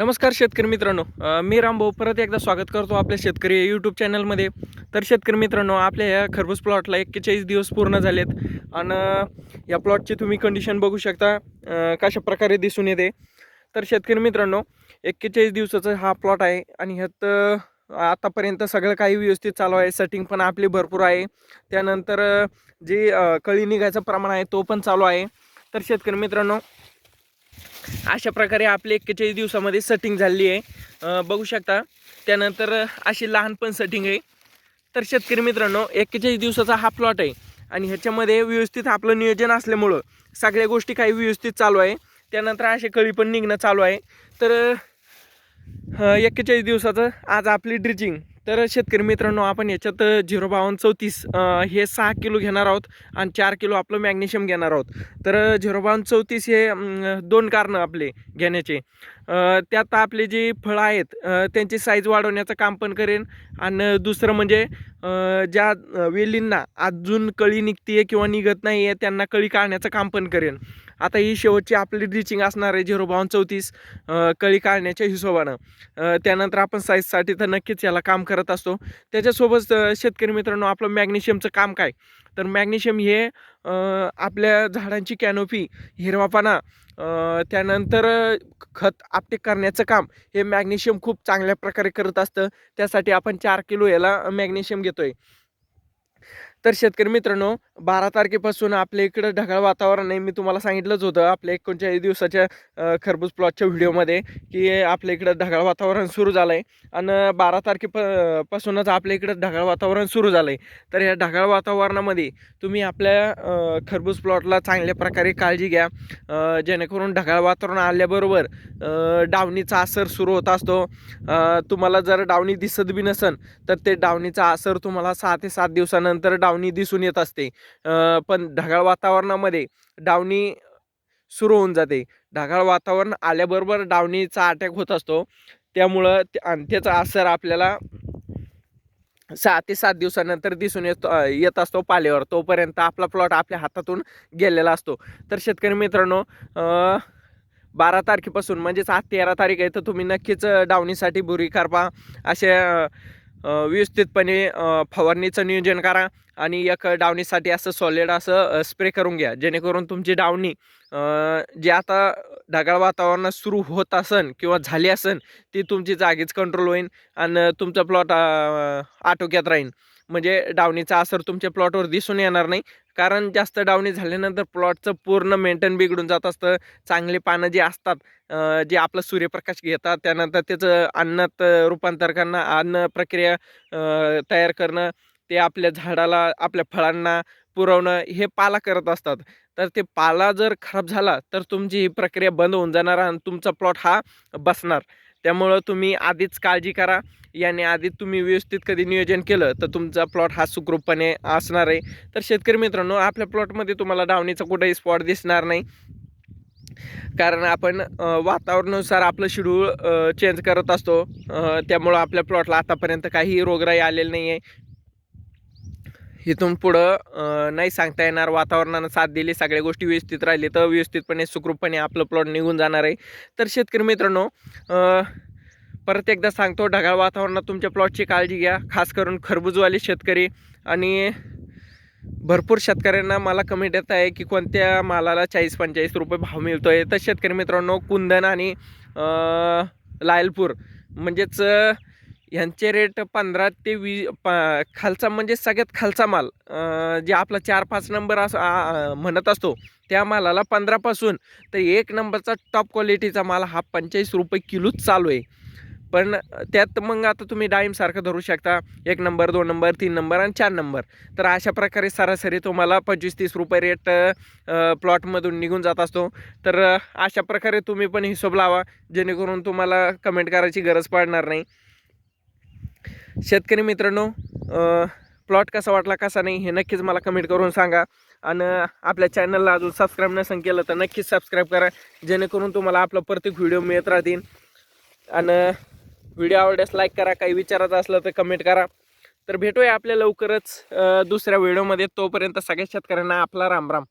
नमस्कार शेतकरी मित्रांनो. मी रामभाऊ परत एकदा स्वागत करतो आपल्या शेतकरी यूट्यूब चॅनलमध्ये तर शेतकरी मित्रांनो आपल्या या खरबूज प्लॉटला एक्केचाळीस दिवस पूर्ण झालेत. आणि या प्लॉटची तुम्ही कंडिशन बघू शकता. कशा प्रकारे दिसून येते. तर शेतकरी मित्रांनो एक्केचाळीस दिवसाचा हा प्लॉट आहे. आणि ह्यात अ, आतापर्यंत सगळं काही व्यवस्थित चालू आहे. सेटिंग पण आपली भरपूर आहे. त्यानंतर जे कळी निघायचं प्रमाण आहे तो पण चालू आहे. तर शेतकरी मित्रांनो अशा प्रकारे आपली एक्केचाळीस दिवसामध्ये सेटिंग झालेली आहे. बघू शकता त्यानंतर अशी लहान पण सेटिंग आहे. तर शेतकरी मित्रांनो एक्केचाळीस दिवसाचा हा प्लॉट आहे. आणि ह्याच्यामध्ये व्यवस्थित आपलं नियोजन असल्यामुळं सगळ्या गोष्टी काही व्यवस्थित चालू आहे. त्यानंतर असे कळी पण निघणं चालू आहे. तर एक्केचाळीस दिवसाचं आज आपली ड्रिचिंग तर शेतकरी मित्रांनो आपण याच्यात झिरो बावन्न चौतीस हे सहा किलो घेणार आहोत आणि चार किलो आपलं मॅग्नेशियम घेणार आहोत. तर झिरो बावन्न चौतीस हे दोन कारणं आपले घेण्याचे. त्यात आपले जी फळं आहेत त्यांची साईज वाढवण्याचं काम पण करेन. आणि दुसरं म्हणजे ज्या वेलींना अजून कळी निघते किंवा निघत नाही आहे त्यांना कळी काढण्याचं काम पण करेन. आता ही शेवटची आपली ड्रिचिंग असणार आहे झिरो बावन्न चौतीस कळी काढण्याच्या हिशोबानं. त्यानंतर आपण साईजसाठी तर नक्कीच याला काम करत असतो. त्याच्यासोबत शेतकरी मित्रांनो आपलं मॅग्नेशियमचं काम काय? तर मॅग्नेशियम हे आपल्या झाडांची कॅनोपी हिरवापाना त्यानंतर खत आपटेक करण्याचं काम हे मॅग्नेशियम खूप चांगल्या प्रकारे करत असतं. त्यासाठी आपण चार किलो याला मॅग्नेशियम घेतो आहे तर शेतकरी मित्रांनो बारा तारखेपासून आपल्या इकडं ढगाळ वातावरण आहे. मी तुम्हाला सांगितलंच होतं आपल्या एकोणचाळीस दिवसाच्या खरबूज प्लॉटच्या व्हिडिओमध्ये की आपल्या इकडं ढगाळ वातावरण सुरू झालं आहे आणि बारा तारखेप पासूनच आपल्या इकडं ढगाळ वातावरण सुरू झालं आहे तर या ढगाळ वातावरणामध्ये तुम्ही आपल्या खरबूज प्लॉटला चांगल्या प्रकारे काळजी घ्या. जेणेकरून ढगाळ वातावरण आल्याबरोबर डावणीचा असर सुरू होत असतो. तुम्हाला जर डावणी दिसत बी नसन तर ते डावणीचा असर तुम्हाला सहा ते सात दिवसानंतर डाव डावणी दिसून येत असते. अं, पण ढगाळ वातावरणामध्ये डावणी सुरू होऊन जाते. ढगाळ वातावरण आल्याबरोबर डावणीचा अटॅक होत असतो. त्यामुळं आणि त्याचा असर आपल्याला सहा ते सात दिवसानंतर दिसून येतो येत असतो पाल्यावर तोपर्यंत आपला प्लॉट आपल्या हातातून गेलेला असतो. तर शेतकरी मित्रांनो अं, बारा तारखेपासून म्हणजेच आज तेरा तारीख आहे तर तुम्ही नक्कीच डावणीसाठी बुरी करपा असे व्यवस्थितपणे फवारणीचं नियोजन करा आणि एक डावणीसाठी असं सॉलिड असं स्प्रे करून घ्या जेणेकरून तुमची डावणी जे आता ढगाळ वातावरण सुरू होत असन किंवा झाली असन ती तुमची जागीच कंट्रोल होईल आणि तुमचा प्लॉट आटोक्यात राहील म्हणजे डावणीचा असर तुमच्या प्लॉटवर दिसून येणार नाही. कारण जास्त डावणी झाल्यानंतर प्लॉटचं पूर्ण मेंटेन बिघडून जात असतं. चांगले पानं जे असतात जे आपलं सूर्यप्रकाश घेतात त्यानंतर त्याचं अन्नात रूपांतर करणं अन्न प्रक्रिया तयार करणं ते आपल्या झाडाला आपल्या फळांना पुरवणं हे पाला करत असतात. तर ते पाला जर खराब झाला तर तुमची ही प्रक्रिया बंद होऊन जाणार आणि तुमचा प्लॉट हा बसणार. त्यामुळं तुम्ही आधीच काळजी करा. याने आधी तुम्ही व्यवस्थित कधी नियोजन केलं तर तुमचा प्लॉट हा सुखरूपपणे असणार आहे. तर शेतकरी मित्रांनो आपल्या प्लॉटमध्ये तुम्हाला डावणीचा कुठेही स्पॉट दिसणार नाही. कारण आपण वातावरणानुसार आपलं शेड्यूल चेंज करत असतो. त्यामुळं आपल्या प्लॉटला आतापर्यंत काही रोगराई आलेली नाही आहे इथून पुढं नाही सांगता येणार वातावरणानं साथ दिली सगळ्या गोष्टी व्यवस्थित राहिली तर व्यवस्थितपणे सुखरूपपणे आपलं प्लॉट निघून जाणार आहे. तर शेतकरी मित्रांनो परत एकदा सांगतो ढगाळ वातावरणात तुमच्या प्लॉटची काळजी घ्या. खास करून खरबूजवाले शेतकरी आणि भरपूर शेतकऱ्यांना मला कमेंट येत आहे की कोणत्या मालाला चाळीस पंचेचाळीस रुपये भाव मिळतो आहे तर शेतकरी मित्रांनो कुंदन आणि लायलपूर म्हणजेच ह्यांचे यांचे रेट पंधरा ते वी प खालचा म्हणजे सगळ्यात खालचा माल जे आपला चार पाच नंबर असं म्हणत असतो त्या मालाला पंधरापासून तर एक नंबरचा टॉप क्वालिटीचा माल हा पंचेचाळीस रुपये किलोच चालू आहे. पण त्यात मग आता तुम्ही डाळिंबसारखं धरू शकता एक नंबर दोन नंबर तीन नंबर आणि चार नंबर तर अशा प्रकारे सरासरी तुम्हाला पंचवीस तीस रुपये रेट प्लॉटमधून निघून जात असतो. तर अशा प्रकारे तुम्ही पण हिशोब लावा जेणेकरून तुम्हाला कमेंट करायची गरज पडणार नाही. शेतकरी मित्रांनो प्लॉट कसा वाटला कसा नाही हे नक्कीच मला कमेंट करून सांगा. आणि आपल्या चॅनलला अजून सबस्क्राईब नसेल केलं तर नक्कीच सबस्क्राईब करा. जेणेकरून तुम्हाला आपला प्रत्येक व्हिडिओ मिळत राहतील. आणि व्हिडिओ आवडल्यास लाईक करा. काही विचारायचं असलं तर कमेंट करा. तर भेटूया आपल्या लवकरच दुसऱ्या व्हिडिओमध्ये तोपर्यंत सगळ्या शेतकऱ्यांना आपला राम राम